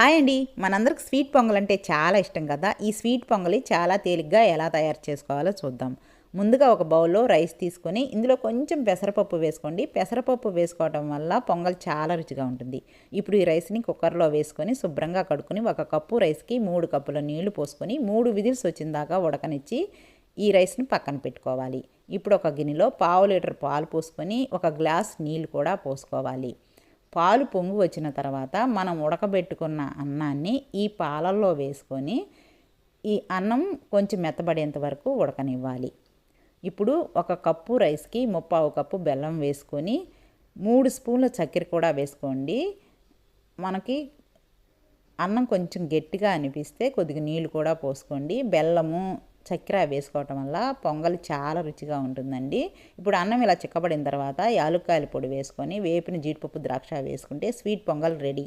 Hi అండి. మనందరికి sweet pongal అంటే చాలా ఇష్టం కదా. ఈ స్వీట్ పొంగలి చాలా తేలిగ్గా ఎలా తయారు చేసుకోవాలో చూద్దాం. ముందుగా ఒక బౌల్లో రైస్ తీసుకొని ఇందులో కొంచెం పెసరపప్పు వేసుకోండి. పెసరపప్పు వేసుకోవడం వల్ల పొంగల్ చాలా రుచిగా ఉంటుంది. ఇప్పుడు ఈ రైస్ని కుక్కర్లో వేసుకొని శుభ్రంగా కడుక్కొని ఒక కప్పు రైస్కి మూడు కప్పుల నీళ్ళు పోసుకొని మూడు విజిల్స్ వచ్చిన దాకా ఉడకనిచ్చి ఈ రైస్ని పక్కన పెట్టుకోవాలి. ఇప్పుడు ఒక గిన్నెలో పావు లీటర్ పాలు పోసుకొని ఒక గ్లాస్ నీళ్ళు కూడా పోసుకోవాలి. పాలు పొంగు వచ్చిన తర్వాత మనం ఉడకబెట్టుకున్న అన్నాన్ని ఈ పాలల్లో వేసుకొని ఈ అన్నం కొంచెం మెత్తబడేంత వరకు ఉడకనివ్వాలి. ఇప్పుడు ఒక కప్పు రైస్కి ముప్పావు కప్పు బెల్లం వేసుకొని మూడు స్పూన్ల చక్కెర కూడా వేసుకోండి. మనకి అన్నం కొంచెం గట్టిగా అనిపిస్తే కొద్దిగా నీళ్ళు కూడా పోసుకోండి. బెల్లము చక్కెర వేసుకోవటం వల్ల పొంగల్ చాలా రుచిగా ఉంటుందండి. ఇప్పుడు అన్నం ఇలా చిక్కబడిన తర్వాత యాలుక్కాయల పొడి వేసుకొని వేపిన జీడిపప్పు ద్రాక్ష వేసుకుంటే స్వీట్ పొంగల్ రెడీ.